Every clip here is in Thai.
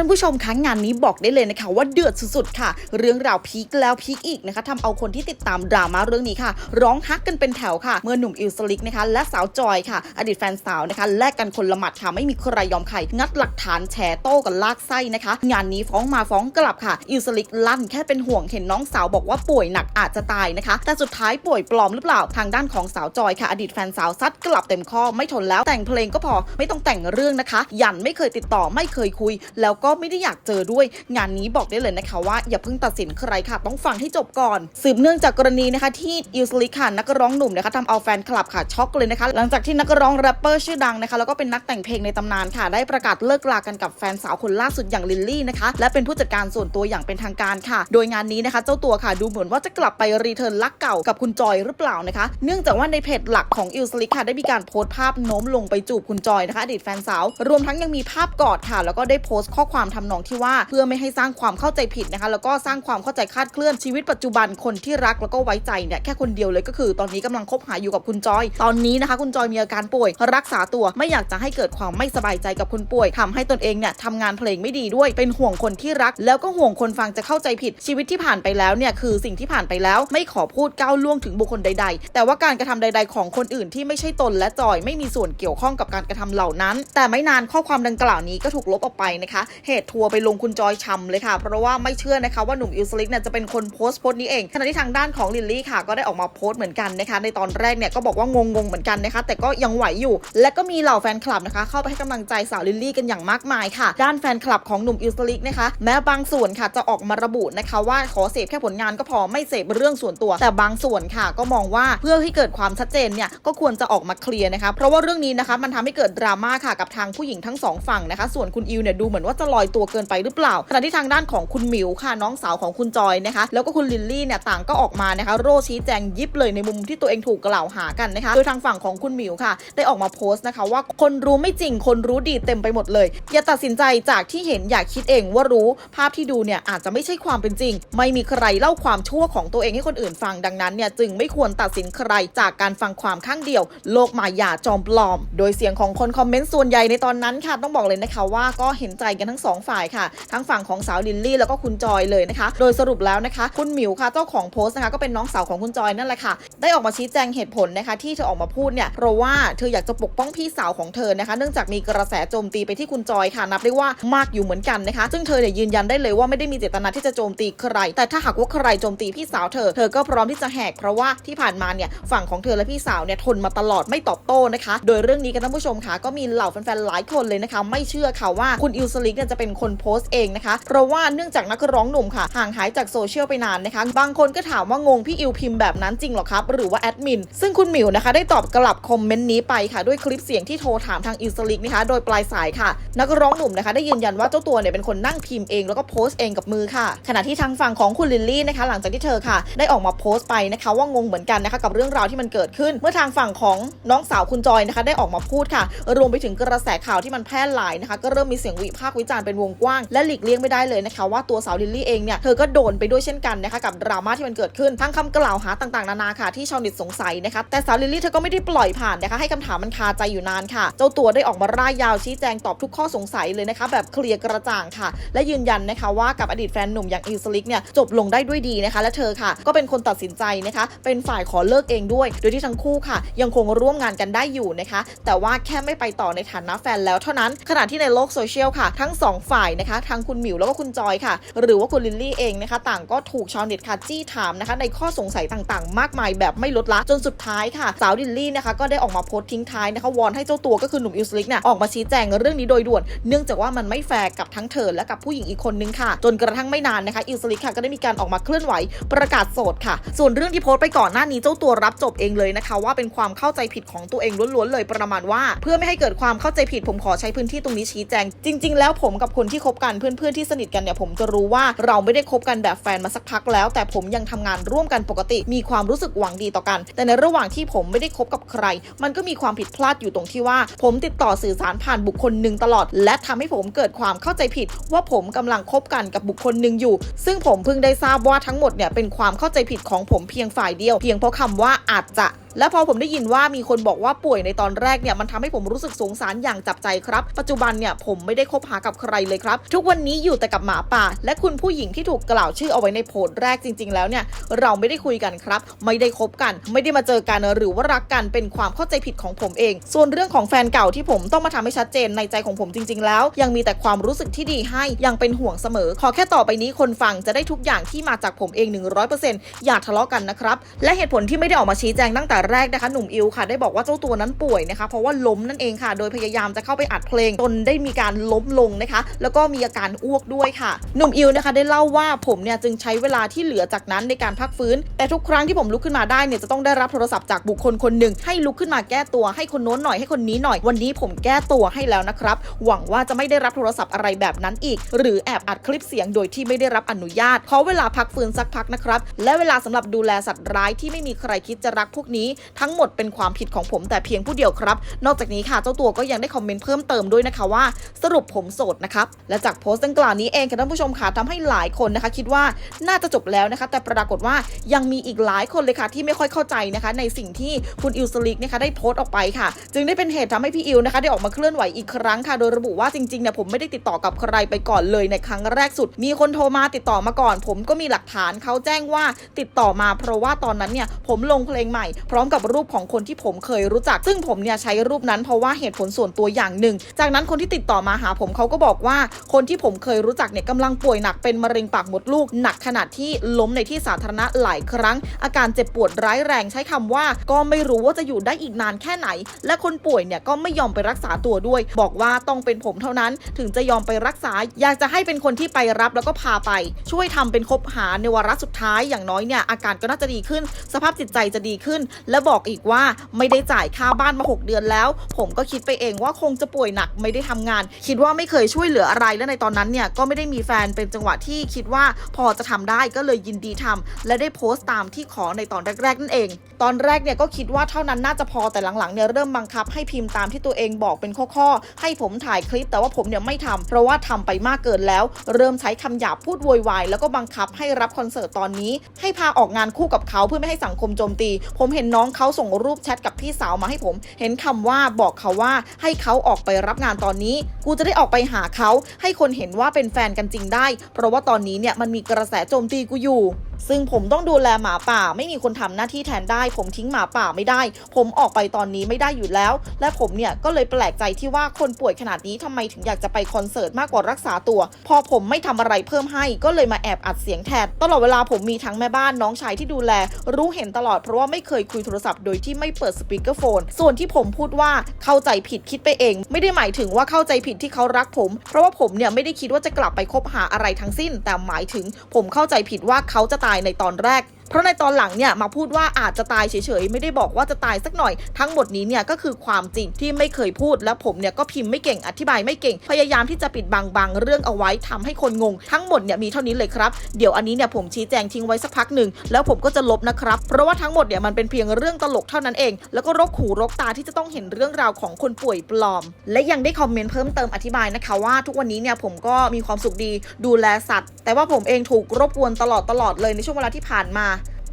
ท่านผู้ชมคะงานนี้บอกได้เลยนะคะว่าเดือดสุดๆค่ะ เรื่องราวพีคแล้วพีคอีกนะคะทำเอาคนที่ติดตามดราม่าเรื่องนี้ค่ะ ร้องฮักกันเป็นแถวค่ะ เมื่อหนุ่มอิลสลิกนะคะและสาวจอยค่ะ อดีตแฟนสาวนะคะแลกกันคนละหมัดค่ะไม่มีใครยอมใครงัดหลักฐานแฉโต้กันลากไส้นะคะ งานนี้ฟ้องมาฟ้องกลับค่ะอิลสลิกลั่นแค่เป็นห่วงเห็นน้องสาวบอกว่าป่วยหนักอาจจะตายนะคะ แต่สุดท้ายป่วยปลอมหรือเปล่าทางด้านของสาวจอยค่ะ อดีตแฟนสาวซัดกลับเต็มข้อไม่ทนแล้วแต่งเพลงก็พอไม่ต้องแต่งเรื่องนะคะ ยันไม่เคยติดต่อไม่เคยคุย แล้วก็ไม่ได้อยากเจอด้วย งานนี้บอกได้เลยนะคะว่าอย่าเพิ่งตัดสินใครค่ะ ต้องฟังให้จบก่อน สืบเนื่องจากกรณีนะคะที่อิลสลิค่ะนักร้องหนุ่มนะคะทำเอาแฟนคลับค่ะช็อกเลยนะคะ หลังจากที่นักร้องแรปเปอร์ชื่อดังนะคะแล้วก็เป็นนักแต่งเพลงในตำนานค่ะ ได้ประกาศเลิกลากันกับแฟนสาวคนล่าสุดอย่างลิลลี่นะคะและเป็นผู้จัดการส่วนตัวอย่างเป็นทางการค่ะ โดยงานนี้นะคะ เจ้าตัวค่ะดูเหมือนว่าจะกลับไปรีเทิร์นรักเก่ากับคุณจอยหรือเปล่านะคะ เนื่องจากว่าในเพจหลักของอิลสลิค่ะได้มีการโพสต์ภาพโน้มลงไปจูบคุณจอยนะคะอดีตแฟนสาว รวมทั้งยังมีภาพกอดค่ะ แล้วก็ได้โพสต์ข้อความความทำนองที่ว่าเพื่อไม่ให้สร้างความเข้าใจผิดนะคะ แล้วก็สร้างความเข้าใจคาดเคลื่อนชีวิตปัจจุบันคนที่รักแล้วก็ไว้ใจเนี่ยแค่คนเดียวเลยก็คือตอนนี้กำลังคบหาอยู่กับคุณจอย ตอนนี้นะคะ คุณจอยมีอาการป่วย รักษาตัวไม่อยากจะให้เกิดความไม่สบายใจกับคุณป่วยทำให้ตนเองเนี่ยทำงานเพลงไม่ดีด้วย เป็นห่วงคนที่รัก แล้วก็ห่วงคนฟังจะเข้าใจผิดชีวิตที่ผ่านไปแล้วเนี่ยคือสิ่งที่ผ่านไปแล้วไม่ขอพูดก้าวล่วงถึงบุคคลใด ๆ แต่ว่าการกระทำใด ๆ ของคนอื่นที่ไม่ใช่ตนและจอยไม่มีส่วนเกี่ยวข้องกับการกระทำเหล่านั้น แต่ไม่นานข้อความดังกล่าวนี้ก็ถูกลบออกไปนะคะเหตุทัวร์ไปลงคุณจอยชำเลยค่ะ เพราะว่าไม่เชื่อนะคะว่าหนุ่มอิลสลิกเนี่ยจะเป็นคนโพสต์โพสต์นี้เองขณะที่ทางด้านของลิลลี่ค่ะ ก็ได้ออกมาโพสต์เหมือนกันนะคะ ในตอนแรกเนี่ยก็บอกว่างงๆเหมือนกันนะคะ แต่ก็ยังไหวอยู่ และก็มีเหล่าแฟนคลับนะคะ เข้าไปให้กำลังใจสาวลิลลี่กันอย่างมากมายค่ะ ด้านแฟนคลับของหนุ่มอิลสลิกนะคะ แม้บางส่วนค่ะจะออกมาระบุนะคะว่าขอเสพแค่ผลงานก็พอไม่เสพเรื่องส่วนตัว แต่บางส่วนค่ะ ก็มองว่าเพื่อให้เกิดความชัดเจนเนี่ยก็ควรจะออกมาเคลียร์นะคะเพราะว่าเรื่องนี้นะคะมันทำให้เกิดดราม่าค่ะกับทางผู้หญิงทั้งสองฝั่งนะคะส่วนคุณอิวเนี่ยดูเหมือนว่าจะลอยตัวเกินไปหรือเปล่าขณะที่ทางด้านของคุณหมิวค่ะน้องสาวของคุณจอยนะคะ แล้วก็คุณลิลลี่เนี่ยต่างก็ออกมานะคะ โร่ชี้แจงยิบเลยในมุมที่ตัวเองถูกกล่าวหากันนะคะ โดยทางฝั่งของคุณหมิวค่ะ ได้ออกมาโพสต์นะคะ ว่าคนรู้ไม่จริงคนรู้ดีเต็มไปหมดเลย อย่าตัดสินใจจากที่เห็นอยากคิดเองว่ารู้ภาพที่ดูเนี่ยอาจจะไม่ใช่ความเป็นจริง ไม่มีใครเล่าความชั่วของตัวเองให้คนอื่นฟังดังนั้นเนี่ยจึงไม่ควรตัดสินใครจากการฟังความข้างเดียว โลกมายาจอมปลอม โดยเสียงของคนคอมเมนต์ส่วนใหญ่ในตอนนั้นค่ะต้องบอกเลยนะคะว่าก็เห็นใจกันทั้งสองฝ่ายค่ะ ทั้งฝั่งของสาวลิลลี่แล้วก็คุณจอยเลยนะคะ โดยสรุปแล้วนะคะ คุณหมิวค่ะเจ้าของโพสต์นะคะก็เป็นน้องสาวของคุณจอยนั่นแหละค่ะ ได้ออกมาชี้แจงเหตุผลนะคะ ที่เธอออกมาพูดเนี่ยเพราะว่าเธออยากจะปกป้องพี่สาวของเธอนะคะ เนื่องจากมีกระแสโจมตีไปที่คุณจอยค่ะนับได้ว่ามากอยู่เหมือนกันนะคะ ซึ่งเธอเนี่ยยืนยันได้เลยว่าไม่ได้มีเจตนาที่จะโจมตีใคร แต่ถ้าหากว่าใครโจมตีพี่สาวเธอเธอก็พร้อมที่จะแหกเพราะว่าที่ผ่านมาเนี่ยฝั่งของเธอและพี่สาวเนี่ยทนมาตลอดไม่ตอบโต้นะคะ โดยเรื่องนี้กันท่านผู้ชมค่ะก็มีเหล่าแฟนๆหลายคนเลยนะคะ ไม่เชื่อค่ะว่าคุณอิลสลิกเนี่ยจะเป็นคนโพสต์เองนะคะ เพราะว่าเนื่องจากนักร้องหนุ่มค่ะ ห่างหายจากโซเชียลไปนานนะคะ บางคนก็ถามว่างงพี่อิลพิมพ์แบบนั้นจริงหรอครับ หรือว่าแอดมิน ซึ่งคุณหมิวนะคะได้ตอบกลับคอมเมนต์นี้ไปค่ะ ด้วยคลิปเสียงที่โทรถามทางอิลสลิกนะคะ โดยปลายสายค่ะ นักร้องหนุ่มนะคะได้ยืนยันว่าเจ้าตัวเนี่ยเป็นคนนั่งพิมพ์เองแล้วก็โพสต์เองกับมือค่ะ ขณะที่ทางฝั่งของคุณลิลลี่นะคะ หลังจากที่เธอค่ะ ได้ออกมาโพสต์ไปนะคะว่างงเหมือนกันนะคะกับเรื่องราวที่มันเกิดขึ้น เมื่อทางฝั่งของน้องสาวคุณจอยนะคะได้ออกมาพูดค่ะ รวมไปถึงกระแสข่าวที่มันแพร่หลายนะคะ ก็เริ่มมีเสียงวิพากษ์วิจารณ์เป็นวงกว้าง และหลีกเลี่ยงไม่ได้เลยนะคะ ว่าตัวสาวลิลลี่เองเนี่ยเธอก็โดนไปด้วยเช่นกันนะคะกับดราม่าที่มันเกิดขึ้นทั้งคำกล่าวหาต่างๆนานาค่ะที่ชาวเน็ตสงสัยนะคะแต่สาวลิลลี่เธอก็ไม่ได้ปล่อยผ่านนะคะให้คำถามมันคาใจอยู่นานค่ะ เจ้าตัวได้ออกมาร่ายยาวชี้แจงตอบทุกข้อสงสัยเลยนะคะแบบเคลียร์กระจ่างค่ะ และยืนยันนะคะว่ากับอดีตแฟนหนุ่มอย่างอิลสลิกเนี่ยจบลงได้ด้วยดีนะคะและเธอค่ะ ก็เป็นคนตัดสินใจนะคะ เป็นฝ่ายขอเลิกเองด้วย โดยที่ทั้งคู่ค่ะ ยังคงร่วมงานกันได้อยู่นะคะ แต่ว่าแค่ไม่ไปต่อในฐานะแฟนแล้วเท่านั้นขณะที่ในโลกโซเชียลค่ะ ทั้งสองฝ่ายนะคะทั้งคุณหมิวแล้วก็คุณจอยค่ะ หรือว่าคุณลิลลี่เองนะคะ ต่างก็ถูกชาวเน็ตค่ะจี้ถามนะคะ ในข้อสงสัยต่างๆ มากมายแบบไม่ลดละจนสุดท้ายค่ะ สาวลิลลี่นะคะก็ได้ออกมาโพสต์ทิ้งท้ายนะคะวอนให้เจ้าตัวก็คือหนุ่มอิลสลิกเนี่ยออกมาชี้แจงเรื่องนี้โดยด่วน เนื่องจากว่ามันไม่แฟร์กับทั้งเธอและกับผู้หญิงอีกคนนึงค่ะ จนกระทั่งไม่นานนะคะอิลสลิกค่ะก็ได้มีการออกมาเคลื่อนไหวประกาศโสดค่ะ ส่วนเรื่องที่โพสต์ไปก่อนหน้านี้เจ้าตัวรับจบเองเลยนะคะ ว่าเป็นความเข้าใจผิดของตัวเองล้วนๆเลยประมาณว่า เพื่อไม่ให้เกิดความเข้าใจผิดผมขอใช้พื้นที่ตรงนี้ชี้แจง จริง ๆ แล้วผมกับคนที่คบกันเพื่อนๆที่สนิทกันเนี่ยผมจะรู้ว่าเราไม่ได้คบกันแบบแฟนมาสักพักแล้ว แต่ผมยังทำงานร่วมกันปกติ มีความรู้สึกหวังดีต่อกัน แต่ในระหว่างที่ผมไม่ได้คบกับใคร มันก็มีความผิดพลาดอยู่ตรงที่ว่า ผมติดต่อสื่อสารผ่านบุคคลหนึ่งตลอด และทำให้ผมเกิดความเข้าใจผิด ว่าผมกำลังคบกันกับบุคคลหนึ่งอยู่ ซึ่งผมเพิ่งได้ทราบว่าทั้งหมดเนี่ยเป็นความเข้าใจผิดของผมเพียงฝ่ายเดียว เพียงเพราะคำว่าอาจจะ และพอผมได้ยินว่ามีคนบอกว่าป่วยในตอนแรกเนี่ยมันทำให้ผมรู้สึกสงสารอย่างจับใจครับ ปัจจุบันเนี่ยผมไม่ได้คบหากับใครเลยครับ ทุกวันนี้อยู่แต่กับหมาป่า และคุณผู้หญิงที่ถูกกล่าวชื่อเอาไว้ในโพสต์แรกจริง ๆ แล้วเนี่ยเราไม่ได้คุยกันครับ ไม่ได้คบกัน ไม่ได้มาเจอกันหรือว่ารักกันเป็นความเข้าใจผิดของผมเอง ส่วนเรื่องของแฟนเก่าที่ผมต้องมาทำให้ชัดเจนในใจของผมจริง ๆ แล้ว ยังมีแต่ความรู้สึกที่ดีให้ยังเป็นห่วงเสมอ ขอแค่ต่อไปนี้คนฟังจะได้ทุกอย่างที่มาจากผมเอง 100%อย่าทะเลาะกันนะครับและเหตุผลที่ไม่ได้ออกมาชี้แจงตั้งแต่แรกนะคะหนุ่มอิวค่ะได้บอกว่าเจ้าตัวนั้นป่วยนะคะเพราะว่าล้มนั่นเองค่ะ โดยพยายามจะเข้าไปอัดเพลงจนได้มีการล้มลงนะคะ แล้วก็มีอาการอ้วกด้วยค่ะ หนุ่มอิวนะคะได้เล่าว่าผมเนี่ยจึงใช้เวลาที่เหลือจากนั้นในการพักฟื้น แต่ทุกครั้งที่ผมลุกขึ้นมาได้เนี่ยจะต้องได้รับโทรศัพท์จากบุคคลคนหนึ่ง ให้ลุกขึ้นมาแก้ตัวให้คนโน้นหน่อยให้คนนี้หน่อย วันนี้ผมแก้ตัวให้แล้วนะครับ หวังว่าจะไม่ได้รับโทรศัพท์อะไรแบบนั้นอีก หรือแอบอัดคลิปเสียงโดยที่ไม่ได้รับอนุญาตขอเวลาพักฟื้นสักพักนะครับและเวลาสำหรับดูแลสัตว์ร้ายที่ไม่มีใครคิดจะรักพวกนี้ทั้งหมดเป็นความผิดของผมแต่เพียงผู้เดียวครับ นอกจากนี้ค่ะเจ้าตัวก็ยังได้คอมเมนต์เพิ่มเติมด้วยนะคะว่า สรุปผมโสดนะครับและจากโพสต์ดังกล่าวนี้เองค่ะท่านผู้ชมค่ะทำให้หลายคนนะคะ คิดว่าน่าจะจบแล้วนะคะ แต่ปรากฏว่ายังมีอีกหลายคนเลยค่ะที่ไม่ค่อยเข้าใจนะคะ ในสิ่งที่คุณอิวสลิกนะคะได้โพสต์ออกไปค่ะ จึงได้เป็นเหตุทำให้พี่อิวนะคะ ได้ออกมาเคลื่อนไหวอีกครั้งค่ะโดยระบุว่าจริงๆเนี่ยผมไม่ได้ติดต่อกับใครไปก่อนเลยในครั้งแรกสุด มีคนโทรมาติดต่อมาก่อน ผมก็มีหลักฐานเขาแจ้งว่าติดต่อมาเพราะว่าตอนนั้นเนี่ยผมลงเพลงใหม่พร้อมกับรูปของคนที่ผมเคยรู้จัก ซึ่งผมเนี่ยใช้รูปนั้นเพราะว่าเหตุผลส่วนตัวอย่างหนึ่ง จากนั้นคนที่ติดต่อมาหาผมเขาก็บอกว่า คนที่ผมเคยรู้จักเนี่ยกำลังป่วยหนักเป็นมะเร็งปากมดลูกหนักขนาดที่ล้มในที่สาธารณะหลายครั้ง อาการเจ็บปวดร้ายแรงใช้คำว่า ก็ไม่รู้ว่าจะอยู่ได้อีกนานแค่ไหน และคนป่วยเนี่ยก็ไม่ยอมไปรักษาตัวด้วย บอกว่าต้องเป็นผมเท่านั้น ถึงจะยอมไปรักษา อยากจะให้เป็นคนที่ไปรับแล้วก็พาไป ช่วยทำเป็นคบหาในวาระสุดท้ายอย่างน้อยเนี่ยอาการก็น่าจะดีขึ้น สภาพจิตใจจะดีขึ้นและบอกอีกว่าไม่ได้จ่ายค่าบ้านมา 6 เดือนแล้ว ผมก็คิดไปเองว่าคงจะป่วยหนักไม่ได้ทำงาน คิดว่าไม่เคยช่วยเหลืออะไรและในตอนนั้นเนี่ยก็ไม่ได้มีแฟนเป็นจังหวะที่คิดว่าพอจะทำได้ก็เลยยินดีทำและได้โพสต์ตามที่ขอในตอนแรกๆนั่นเอง ตอนแรกเนี่ยก็คิดว่าเท่านั้นน่าจะพอแต่หลังๆเนี่ยเริ่มบังคับให้พิมพ์ตามที่ตัวเองบอกเป็นข้อๆให้ผมถ่ายคลิปแต่ว่าผมเนี่ยไม่ทำเพราะว่าทำไปมากเกินแล้ว เริ่มใช้คำหยาบพูดโวยวายแล้วก็บังคับให้รับคอนเสิร์ตตอนนี้ ให้พาออกงานคู่กับเขาเพื่อไม่ให้สังคมโจมตี ผมเห็นน้อง้องเขาส่งรูปแชทกับพี่สาวมาให้ผม เห็นคำว่าบอกเขาว่าให้เขาออกไปรับงานตอนนี้ กูจะได้ออกไปหาเขาให้คนเห็นว่าเป็นแฟนกันจริงได้ เพราะว่าตอนนี้เนี่ยมันมีกระแสโจมตีกูอยู่ ซึ่งผมต้องดูแลหมาป่า ไม่มีคนทำหน้าที่แทนได้ ผมทิ้งหมาป่าไม่ได้ ผมออกไปตอนนี้ไม่ได้อยู่แล้ว และผมเนี่ยก็เลยแปลกใจที่ว่าคนป่วยขนาดนี้ทำไมถึงอยากจะไปคอนเสิร์ตมากกว่ารักษาตัว พอผมไม่ทำอะไรเพิ่มให้ก็เลยมาแอบอัดเสียงแทนตลอดเวลาผมมีทั้งแม่บ้านน้องชายที่ดูแล รู้เห็นตลอดเพราะว่าไม่เคยคุยโทรศัพท์โดยที่ไม่เปิดสปีกเกอร์โฟนส่วนที่ผมพูดว่าเข้าใจผิดคิดไปเอง ไม่ได้หมายถึงว่าเข้าใจผิดที่เขารักผม เพราะว่าผมเนี่ยไม่ได้คิดว่าจะกลับไปคบหาอะไรทั้งสิ้น แต่หมายถึงผมเข้าใจผิดว่าเขาจะตายในตอนแรก เพราะในตอนหลังเนี่ยมาพูดว่าอาจจะตายเฉยๆ ไม่ได้บอกว่าจะตายสักหน่อย ทั้งหมดนี้เนี่ยก็คือความจริงที่ไม่เคยพูด และผมเนี่ยก็พิมพ์ไม่เก่งอธิบายไม่เก่ง พยายามที่จะปิดบังบางเรื่องเอาไว้ทำให้คนงง ทั้งหมดเนี่ยมีเท่านี้เลยครับ เดี๋ยวอันนี้เนี่ยผมชี้แจงทิ้งไว้สักพักหนึ่งแล้วผมก็จะลบนะครับ เพราะว่าทั้งหมดเนี่ยมันเป็นเพียงเรื่องตลกเท่านั้นเอง แล้วก็รกหูรกตาที่จะต้องเห็นเรื่องราวของคนป่วยปลอม และยังได้คอมเมนต์เพิ่มเติมอธิบายนะคะว่าทุกวันนี้เนี่ยผมก็มีความสุขดีดูแลสัตว์ แต่ว่าผมเองถูกรบกวนตลอดตลอดเลยในช่วงเวลาที่ผ่านมา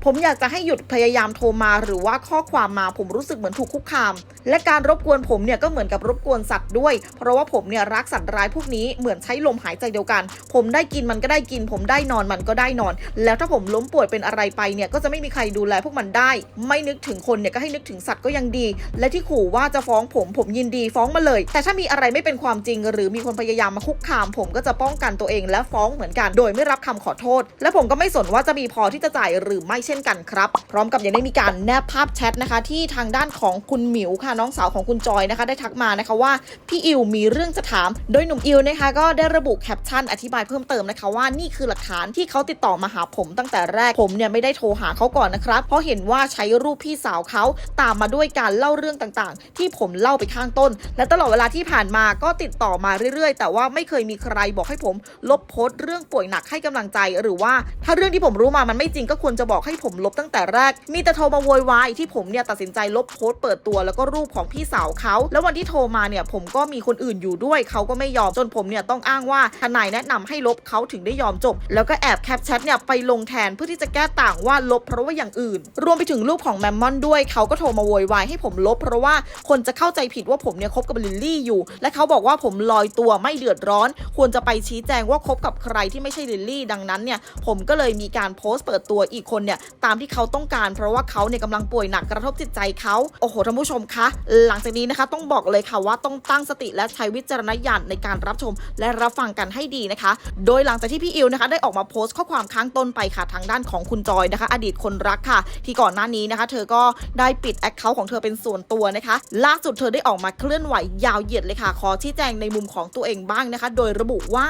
ผมอยากจะให้หยุดพยายามโทรมาหรือว่าข้อความมาผมรู้สึกเหมือนถูกคุกคาม และการรบกวนผมเนี่ยก็เหมือนกับรบกวนสัตว์ด้วย เพราะว่าผมเนี่ยรักสัตว์ร้ายพวกนี้เหมือนใช้ลมหายใจเดียวกัน ผมได้กินมันก็ได้กิน ผมได้นอนมันก็ได้นอน แล้วถ้าผมล้มป่วยเป็นอะไรไปเนี่ยก็จะไม่มีใครดูแลพวกมันได้ ไม่นึกถึงคนเนี่ยก็ให้นึกถึงสัตว์ก็ยังดี และที่ขู่ว่าจะฟ้องผมผมยินดีฟ้องมาเลย แต่ถ้ามีอะไรไม่เป็นความจริง หรือมีคนพยายามมาคุกคาม ผมก็จะป้องกันตัวเองและฟ้องเหมือนกัน โดยไม่รับคำขอโทษ และผมก็ไม่สนว่าจะมีพอที่จะจ่ายหรือไม่เช่นกันครับ พร้อมกับยังได้มีการแนบภาพแชทนะคะที่ทางด้านของคุณหมิวค่ะน้องสาวของคุณจอยนะคะได้ทักมานะคะว่าพี่อิวมีเรื่องจะถาม โดยหนุ่มอิวนะคะก็ได้ระบุแคปชั่นอธิบายเพิ่มเติมนะคะว่านี่คือหลักฐานที่เขาติดต่อมาหาผมตั้งแต่แรกผมเนี่ยไม่ได้โทรหาเขาก่อนนะครับ เพราะเห็นว่าใช้รูปพี่สาวเขาตามมาด้วยการเล่าเรื่องต่างๆ ที่ผมเล่าไปข้างต้น และตลอดเวลาที่ผ่านมาก็ติดต่อมาเรื่อยๆ แต่ว่าไม่เคยมีใครบอกให้ผม ลบโพสต์เรื่องป่วยหนักให้กำลังใจ หรือว่าถ้าเรื่องที่ผมรู้มามันไม่จริงก็ควรจะบอกให้ผมผมลบตั้งแต่แรก มีแต่โทรมาโวยวายที่ผมเนี่ยตัดสินใจลบโพสต์เปิดตัวแล้วก็รูปของพี่สาวเขา แล้ววันที่โทรมาเนี่ยผมก็มีคนอื่นอยู่ด้วยเขาก็ไม่ยอมจนผมเนี่ยต้องอ้างว่าทนายแนะนำให้ลบเขาถึงได้ยอมจบ แล้วก็แอบแคปแชทเนี่ยไปลงแทนเพื่อที่จะแก้ต่างว่าลบเพราะว่าอย่างอื่น รวมไปถึงรูปของแมมมอนด้วยเขาก็โทรมาโวยวายให้ผมลบ เพราะว่าคนจะเข้าใจผิดว่าผมเนี่ยคบกับลิลลี่อยู่ และเขาบอกว่าผมลอยตัวไม่เดือดร้อน ควรจะไปชี้แจงว่าคบกับใครที่ไม่ใช่ลิลลี่ ดังนั้นเนี่ยผมก็เลยมีการโพสต์เปิดตัวอีกคนเนี่ยตามที่เขาต้องการ เพราะว่าเขาเนี่ยกำลังป่วยหนักกระทบจิตใจเขาโอ้โหท่านผู้ชมคะหลังจากนี้นะคะ ต้องบอกเลยค่ะว่าต้องตั้งสติและใช้วิจารณญาณในการรับชม และรับฟังกันให้ดีนะคะ โดยหลังจากที่พี่อิวนะคะ ได้ออกมาโพสต์ข้อความค้างต้นไปค่ะทางด้านของคุณจอยนะคะ อดีตคนรักค่ะ ที่ก่อนหน้านี้นะคะ เธอก็ได้ปิดแอคเคาท์ของเธอเป็นส่วนตัวนะคะล่าสุดเธอได้ออกมาเคลื่อนไหวยาวเหยียดเลยค่ะ ขอชี้แจงในมุมของตัวเองบ้างนะคะ โดยระบุว่า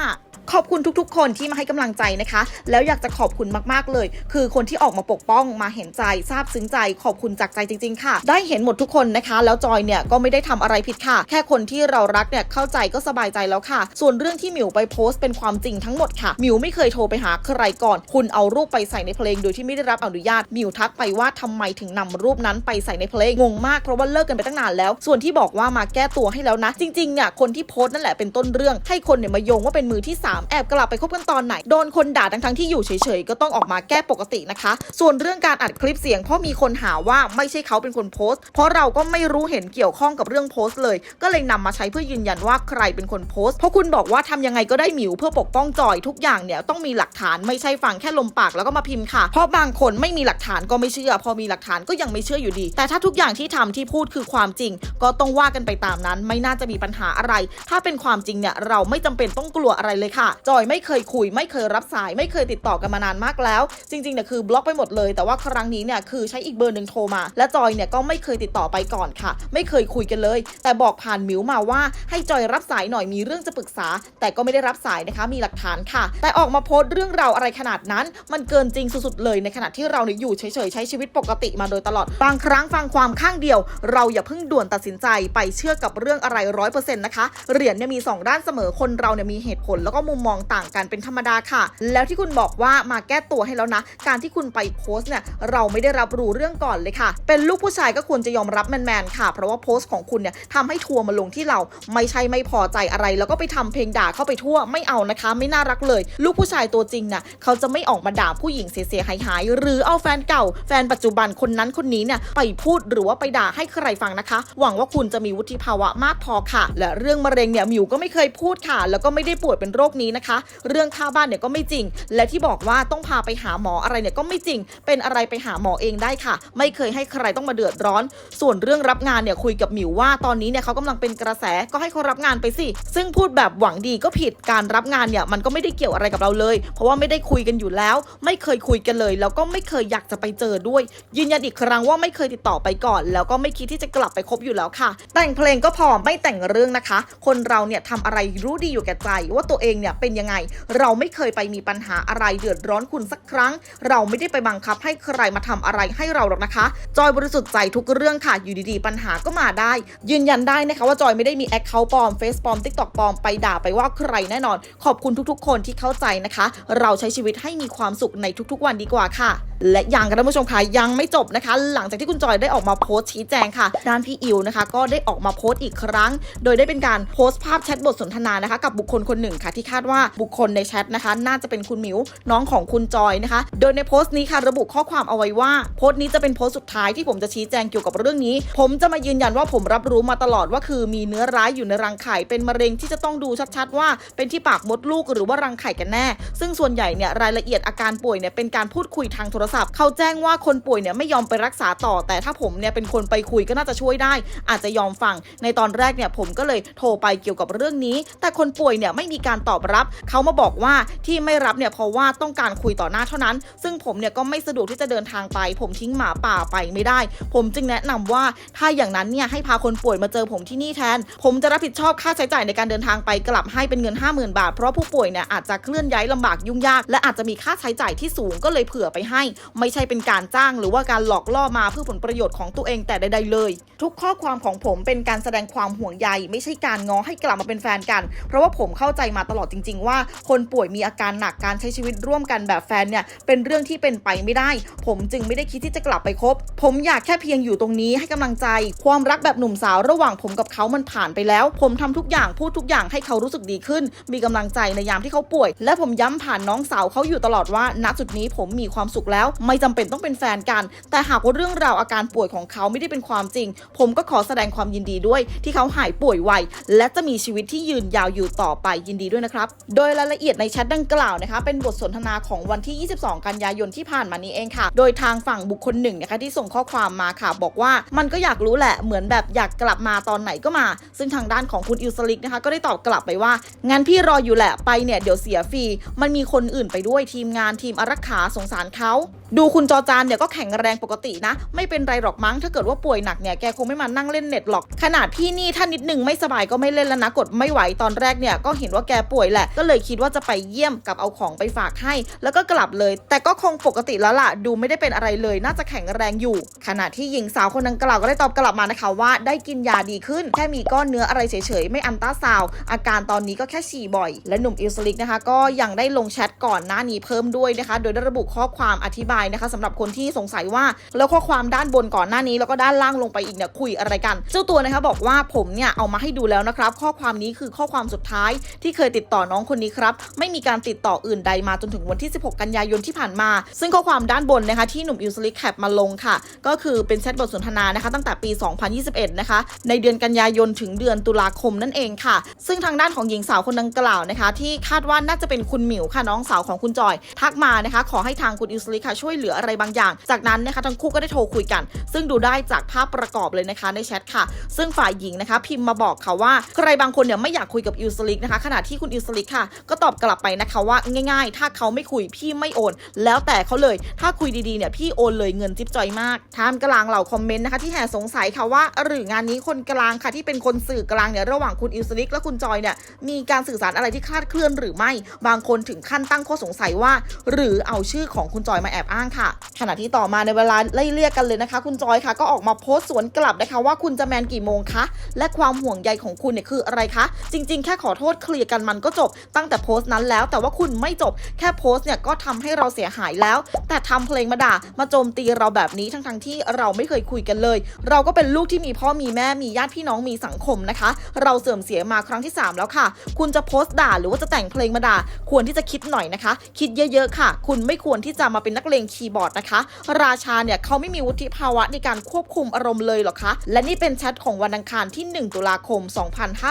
ขอบคุณทุกๆ คนที่มาให้กำลังใจนะคะ แล้วอยากจะขอบคุณมากๆเลย คือคนที่ออกมาปกป้องมาเห็นใจซาบซึ้งใจขอบคุณจากใจจริง ๆ ค่ะ ได้เห็นหมดทุกคนนะคะ แล้วจอยเนี่ยก็ไม่ได้ทำอะไรผิดค่ะ แค่คนที่เรารักเนี่ยเข้าใจก็สบายใจแล้วค่ะ ส่วนเรื่องที่หมิวไปโพสต์เป็นความจริงทั้งหมดค่ะหมิวไม่เคยโทรไปหาใครก่อน คุณเอารูปไปใส่ในเพลงโดยที่ไม่ได้รับอนุญาตหมิวทักไปว่าทำไมถึงนำรูปนั้นไปใส่ในเพลงงงมากเพราะว่าเลิกกันไปตั้งนานแล้ว ส่วนที่บอกว่ามาแก้ตัวให้แล้วนะ จริงๆเนี่ยคนที่โพสต์นั่นแหละเป็นต้นเรื่องให้คนเนี่ยมาโยงว่าเป็นมือที่สามแอบกลับไปคบกันตอนไหน โดนคนด่าทั้งๆที่อยู่เฉยๆ ก็ต้องออกมาแก้ปกตินะคะ ส่วนเรื่องการอัดคลิปเสียงเพราะมีคนหาว่าไม่ใช่เขาเป็นคนโพสต์ เพราะเราก็ไม่รู้เห็นเกี่ยวข้องกับเรื่องโพสต์เลย ก็เลยนำมาใช้เพื่อยืนยันว่าใครเป็นคนโพสต์ เพราะคุณบอกว่าทำยังไงก็ได้หมิวเพื่อปกป้องจอยทุกอย่างเนี่ยต้องมีหลักฐานไม่ใช่ฟังแค่ลมปากแล้วก็มาพิมพ์ค่ะ เพราะบางคนไม่มีหลักฐานก็ไม่เชื่อ พอมีหลักฐานก็ยังไม่เชื่ออยู่ดี แต่ถ้าทุกอย่างที่ทำที่พูดคือความจริง ก็ต้องว่ากันไปตามนั้น ไม่น่าจะมีปัญหาอะไร ถ้าเป็นความจริงเนี่ยเราไม่จำเป็นต้องกลัวอะไรเลยค่ะจอยไม่เคยคุย ไม่เคยรับสาย ไม่เคยติดต่อกันมานานมากแล้ว จริงๆเนี่ยคือบล็อกไปหมดเลย แต่ว่าครั้งนี้เนี่ยคือใช้อีกเบอร์หนึ่งโทรมา และจอยเนี่ยก็ไม่เคยติดต่อไปก่อนค่ะ ไม่เคยคุยกันเลย แต่บอกผ่านมิวมาว่าให้จอยรับสายหน่อยมีเรื่องจะปรึกษา แต่ก็ไม่ได้รับสายนะคะมีหลักฐานค่ะ แต่ออกมาโพสต์เรื่องราวอะไรขนาดนั้น มันเกินจริงสุดๆเลยในขณะที่เราเนี่ยอยู่เฉยๆใช้ชีวิตปกติมาโดยตลอดบางครั้งฟังความข้างเดียว เราอย่าเพิ่งด่วนตัดสินใจไปเชื่อกับเรื่องอะไรร้อยเปอร์เซ็นต์นะคะเหรียญเนี่ยมีสองด้านเสมอคนเราเนี่ยมีเหตุผลแล้วก็มุมมองต่างกันเป็นธรรมดาค่ะ แล้วที่คุณบอกว่ามาแก้ตัวให้แล้วนะ การที่คุณไปโพสต์เนี่ยเราไม่ได้รับรู้เรื่องก่อนเลยค่ะ เป็นลูกผู้ชายก็ควรจะยอมรับแมนๆค่ะ เพราะว่าโพสต์ของคุณเนี่ยทำให้ทัวร์มาลงที่เราไม่ใช่ไม่พอใจอะไร แล้วก็ไปทำเพลงด่าเข้าไปทั่วไม่เอานะคะ ไม่น่ารักเลย ลูกผู้ชายตัวจริงน่ะเขาจะไม่ออกมาด่าผู้หญิงเสียหายหายหรือเอาแฟนเก่า แฟนปัจจุบันคนนั้นคนนี้เนี่ยไปพูดหรือว่าไปด่าให้ใครฟังนะคะ หวังว่าคุณจะมีวุฒิภาวะมากพอค่ะ และเรื่องมะเร็งเนี่ยมิวก็ไม่เคยพูดค่ะ แล้วก็ไม่ได้ป่วยเป็นโรคนี้นะคะ เรื่องค่าบ้านเนี่ยก็ไม่จริง และที่บอกว่าต้องพาไปหาหมออะไรเนี่ยก็ไม่จริง เป็นอะไรไปหาหมอเองได้ค่ะ ไม่เคยให้ใครต้องมาเดือดร้อน ส่วนเรื่องรับงานเนี่ยคุยกับหมิวว่าตอนนี้เนี่ยเขากำลังเป็นกระแสก็ให้เขารับงานไปสิ ซึ่งพูดแบบหวังดีก็ผิดการรับงานเนี่ยมันก็ไม่ได้เกี่ยวอะไรกับเราเลย เพราะว่าไม่ได้คุยกันอยู่แล้ว ไม่เคยคุยกันเลย แล้วก็ไม่เคยอยากจะไปเจอด้วย ยืนยันอีกครั้งว่าไม่เคยติดต่อไปก่อน แล้วก็ไม่คิดที่จะกลับไปคบอยู่แล้วค่ะ แต่งเพลงก็พอไม่แต่งเรื่องนะคะ คนเราเนี่ยทำอะไรรู้ดีอยู่แก่ใจ ว่าตัวเองเนี่ยเป็นยังไง เราไม่เคยไปมีปัญหาอะไรเดือดร้อนคุณสักครั้ง เราไม่ได้ไปบังคับให้ใครมาทำอะไรให้เราหรอกนะคะ จอยบริสุทธิ์ใจทุกเรื่องค่ะอยู่ดีๆ ปัญหาก็มาได้ ยืนยันได้นะคะว่าจอยไม่ได้มีแอคเคาท์ปลอมเฟซปลอมทิกตอกปลอมไปด่าไปว่าใครแน่นอน ขอบคุณทุกๆ คนที่เข้าใจนะคะ เราใช้ชีวิตให้มีความสุขในทุกๆ วันดีกว่าค่ะ และอยังกันท่านผู้ชมค่ะยังไม่จบนะคะ หลังจากที่คุณจอยได้ออกมาโพสต์ชี้แจงค่ะด้านพี่อิวนะคะ ก็ได้ออกมาโพสต์อีกครั้ง โดยได้เป็นการโพสต์ภาพแชทบทสนทนานะคะ กับบุคคลคนหนึ่งค่ะที่คาดว่าบุคคลในแชทนะคะ น่าจะเป็นคุณหมิวน้องของคุณจอยนะคะ โดยในโพสต์นี้ค่ะระบุข้อความเอาไว้ว่า โพสต์นี้จะเป็นโพสต์สุดท้ายที่ผมจะชี้แจงเกี่ยวกับเรื่องนี้ ผมจะมายืนยันว่าผมรับรู้มาตลอดว่าคือมีเนื้อร้ายอยู่ในรังไข่เป็นมะเร็งที่จะต้องดูชัดๆ ว่าเป็นที่ปากมดลูกหรือว่ารังไข่กันแน่ ซึ่งส่วนใหญ่เนี่ยรายละเอียดอาการป่วยเนี่ยเป็นการพูดคุยทางโทรศัพท์ เขาแจ้งว่าคนป่วยเนี่ยไม่ยอมไปรักษาต่อ แต่ถ้าผมเนี่ยเป็นคนไปคุยก็น่าจะช่วยได้ อาจจะยอมฟังในตอนแรกเนี่ยผมก็เลยโทรไปเกี่ยวกับเรื่องนี้ แต่คนป่วยเนี่ยไม่มีการตอบรับ เขามาบอกว่าที่ไม่รับเนี่ยเพราะว่าต้องการคุยต่อหน้าเท่านั้น ซึ่งผมเนี่ยก็ไม่สะดวกที่จะเดินทางไป ผมทิ้งหมาป่าไปไม่ได้ ผมจึงแนะนำว่าถ้าอย่างนั้นเนี่ยให้พาคนป่วยมาเจอผมที่นี่แทน ผมจะรับผิดชอบค่าใช้จ่ายในการเดินทางไปกลับให้เป็นเงิน 50,000 บาท เพราะผู้ป่วยเนี่ยอาจจะเคลื่อนย้ายลำบากยุ่งยาก และอาจจะมีค่าใช้จ่ายที่สูงก็เลยเผื่อไปให้ ไม่ใช่เป็นการจ้างหรือว่าการหลอกล่อมาเพื่อผลประโยชน์ของตัวเองแต่ใดๆเลย ทุกข้อความของผมเป็นการแสดงความห่วงใยไม่ใช่การง้อให้กลับมาเป็นแฟนกัน เพราะว่าผมเข้าใจมาตลอดจริง ๆ ว่า คนป่วยมีอาการหนักการใช้ชีวิตร่วมกันแบบแฟนเนี่ยเป็นเรื่องที่เป็นไปไม่ได้ ผมจึงไม่ได้คิดที่จะกลับไปคบ ผมอยากแค่เพียงอยู่ตรงนี้ให้กำลังใจ ความรักแบบหนุ่มสาวระหว่างผมกับเขามันผ่านไปแล้ว ผมทำทุกอย่างพูดทุกอย่างให้เขารู้สึกดีขึ้น มีกำลังใจในยามที่เขาป่วย และผมย้ำผ่านน้องสาวเขาอยู่ตลอดว่า ณจุดนี้ผมมีความสุขแล้ว ไม่จำเป็นต้องเป็นแฟนกัน แต่หากว่าเรื่องราวอาการป่วยของเขาไม่ได้เป็นความจริง ผมก็ขอแสดงความยินดีด้วย ที่เขาหายป่วยไวและจะมีชีวิตที่ยืนยาวอยู่ต่อไปยินดีด้วยนะครับโดยรายละเอียดในแชทดังกล่าวนะคะ เป็นบทสนทนาของวันที่ 22 กันยายนที่ผ่านมานี้เองค่ะ โดยทางฝั่งบุคคลหนึ่งนะคะที่ส่งข้อความมาค่ะ บอกว่ามันก็อยากรู้แหละเหมือนแบบอยากกลับมาตอนไหนก็มา ซึ่งทางด้านของคุณอิวสลิกนะคะก็ได้ตอบกลับไปว่างั้นพี่รออยู่แหละไปเนี่ยเดี๋ยวเสียฟรีมันมีคนอื่นไปด้วยทีมงานทีมอารักขาสงสารเขาดูคุณจอจานเนี่ยก็แข็งแรงปกตินะ ไม่เป็นไรหรอกมั้งถ้าเกิดว่าป่วยหนักเนี่ยแกคงไม่มานั่งเล่นเน็ตหรอก ขนาดพี่นี่ถ้านิดหนึ่งไม่สบายก็ไม่เล่นแล้วนะกดไม่ไหวตอนแรกเนี่ยก็เห็นว่าแกป่วยแหละ ก็เลยคิดว่าจะไปเยี่ยมกับเอาของไปฝากให้ แล้วก็กลับเลย แต่ก็คงปกติแล้วล่ะ ดูไม่ได้เป็นอะไรเลย น่าจะแข็งแรงอยู่ ขณะที่หญิงสาวคนดังกล่าวก็ได้ตอบกลับมานะคะว่า ได้กินยาดีขึ้น แค่มีก้อนเนื้ออะไรเฉยๆไม่อันต้าซาวอาการตอนนี้ก็แค่ฉี่บ่อย และหนุ่มอิลสลิกนะคะ ก็ยังได้ลงแชทก่อนหน้านี้เพิ่มด้วยนะคะ โดยได้ระบุข้อความอธิบายนะคะสำหรับคนที่สงสัยว่า แล้วข้อความด้านบนก่อนหน้านี้แล้วก็ด้านล่างลงไปอีกเนี่ยคุยอะไรกัน เจ้าตัวนะคะบอกว่าผมเนี่ยเอามาให้ดูแล้วนะครับ ข้อความนี้คือข้อความสุดท้ายที่เคยติดต่อน้องคนนี้ครับ ไม่มีการติดต่ออื่นใดมาจนถึงวันที่ 16 กันยายนที่ผ่านมา ซึ่งข้อความด้านบนนะคะที่หนุ่มอิลสลิกแคปมาลงค่ะ ก็คือเป็นแชทบทสนทนานะคะตั้งแต่ปี 2021 นะคะ ในเดือนกันยายนถึงเดือนตุลาคมนั่นเองค่ะ ซึ่งทางด้านของหญิงสาวคนดังกล่าวนะคะ ที่คาดว่าน่าจะเป็นคุณหมิวค่ะน้องสาวของคุณจอย ทักมานะคะ ขอให้ทางคุณอิลสลิกค่ะช่วยวยเหลืออะไรบางอย่าง จากนั้นนะคะทั้งคู่ก็ได้โทรคุยกัน ซึ่งดูได้จากภาพประกอบเลยนะคะในแชทค่ะ ซึ่งฝ่ายหญิงนะคะ พิมพ์มาบอกค่ะว่าใครบางคนเนี่ยไม่อยากคุยกับอิลสลิกนะคะขณะที่คุณอิลสลิกค่ะ ก็ตอบกลับไปนะคะว่าง่าย ๆ ถ้าเขาไม่คุยพี่ไม่โอน แล้วแต่เขาเลย ถ้าคุยดีๆเนี่ยพี่โอนเลยเงินจิ๊บจอยมากท่ามกลางเหล่าคอมเมนต์นะคะที่แห่สงสัยค่ะว่า หรืองานนี้คนกลางค่ะที่เป็นคนสื่อกลางเนี่ยระหว่างคุณอิลสลิกและคุณจอยเนี่ยมีการสื่อสารอะไรที่คลาดเคลื่อนหรือไม่ บางคนถึงขั้นตั้งข้อสงสัยว่า หรือเอาชื่อของคุณจอยมาแอบอ้างค่ะ ขณะที่ต่อมาในเวลาไล่เลี่ยกันเลยนะคะ คุณจอยค่ะก็ออกมาโพสต์สวนกลับนะคะ ว่าคุณจะแมนกี่โมงคะ และความห่วงใยของคุณเนี่ยคืออะไรคะ จริง ๆ แค่ขอโทษเคลียร์กันมันก็จบ ตั้งแต่โพสต์นั้นแล้ว แต่ว่าคุณไม่จบ แค่โพสต์เนี่ยก็ทำให้เราเสียหายแล้ว แต่ทำเพลงมาด่ามาโจมตีเราแบบนี้ทั้งๆที่เราไม่เคยคุยกันเลย เราก็เป็นลูกที่มีพ่อมีแม่มีญาติพี่น้องมีสังคมนะคะ เราเสื่อมเสียมาครั้งที่ 3 แล้วค่ะ คุณจะโพสต์ด่าหรือว่าจะแต่งเพลงมาด่าควรที่จะคิดหน่อยนะคะ คิดเยอะๆค่ะ คุณไม่ควรที่จะมาเป็นนักเลงคีย์บอร์ดนะคะ ราชาเนี่ยเขาไม่มีวุฒิภาวะในการควบคุมอารมณ์เลยหรอกคะ และนี่เป็นแชทของวันอังคารที่ 1 ตุลาคม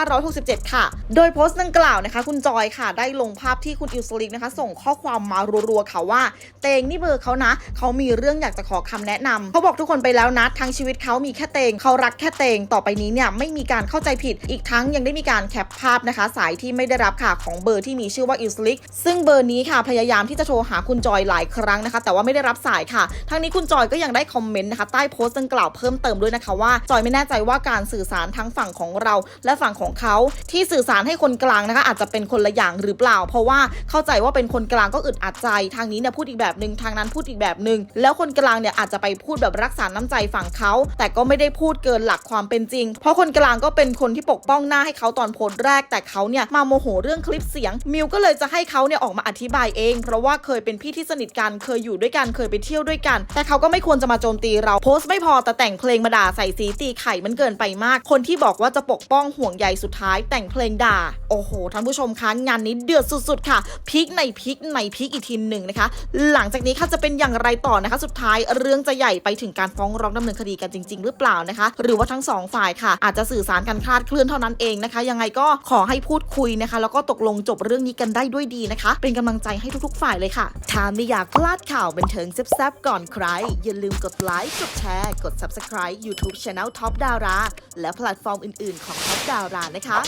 2567 ค่ะ โดยโพสต์ดังกล่าวนะคะ คุณจอยค่ะ ได้ลงภาพที่คุณอิลสลิกนะคะ ส่งข้อความมารัวๆค่ะว่า เตงนี่เบอร์เขานะ เขามีเรื่องอยากจะขอคำแนะนำเขาบอกทุกคนไปแล้วนะทั้งชีวิตเขามีแค่เตงเขารักแค่เตงต่อไปนี้เนี่ยไม่มีการเข้าใจผิด อีกทั้งยังได้มีการแคปภาพนะคะ สายที่ไม่ได้รับค่ะของเบอร์ที่มีชื่อว่าอิลสลิกซึ่งเบอร์นี้ค่ะพยายามที่จะโทรหาคุณจอยหลายครั้งนะคะ แต่ว่าไม่ได้รับสายค่ะ ทั้งนี้คุณจอยก็ยังได้คอมเมนต์นะคะใต้โพสต์ดังกล่าวเพิ่มเติมด้วยนะคะว่า จอยไม่แน่ใจว่าการสื่อสารทั้งฝั่งของเรา และฝั่งของเขาที่สื่อสารให้คนกลางนะคะ อาจจะเป็นคนละอย่างหรือเปล่า เพราะว่าเข้าใจว่าเป็นคนกลางก็อึดอัดใจ ทางนี้เนี่ยพูดอีกแบบหนึ่งทางนั้นพูดอีกแบบหนึ่งแล้วคนกลางเนี่ยอาจจะไปพูดแบบรักษาน้ำใจฝั่งเขาแต่ก็ไม่ได้พูดเกินหลักความเป็นจริง เพราะคนกลางก็เป็นคนที่ปกป้องหน้าให้เขาตอนโพสต์แรก แต่เขาเนี่ยมาโมโหเรื่องคลิปเสียงมิวก็เลยจะให้เขาเนี่ยออกมาอธิบายเอง เพราะว่าเคยเป็นพี่ที่สนิทกันเคยอยู่ด้วยกันเคยไปเที่ยวด้วยกัน แต่เขาก็ไม่ควรจะมาโจมตีเราโพสต์ไม่พอแต่แต่งเพลงมาด่าใส่สีตีไข่มันเกินไปมาก คนที่บอกว่าจะปกป้องห่วงใยสุดท้ายแต่งเพลงด่า โอ้โหท่านผู้ชมคะงานนี้เดือดสุดๆค่ะพีคในพีคในพีคอีกทีหนึ่งนะคะ หลังจากนี้ค่ะจะเป็นอย่างไรต่อนะคะ สุดท้ายเรื่องจะใหญ่ไปถึงการฟ้องร้องดำเนินคดีกันจริง ๆ หรือเปล่านะคะ หรือว่าทั้งสองฝ่ายค่ะ อาจจะสื่อสารกันคลาดเคลื่อนเท่านั้นเองนะคะ ยังไงก็ขอให้พูดคุยนะคะ แล้วก็ตกลงจบเรื่องนี้กันได้ด้วยดีนะคะ เป็นกำลังใจให้ทุกๆ ฝ่ายเลยค่ะถ้าไม่อยากพลาดข่าวบันเทิงแซ่บๆก่อนใคร อย่าลืมกดไลค์ กดแชร์ กด Subscribe YouTube Channel Top Dara และแพลตฟอร์มอื่นๆของ Top Dara นะคะ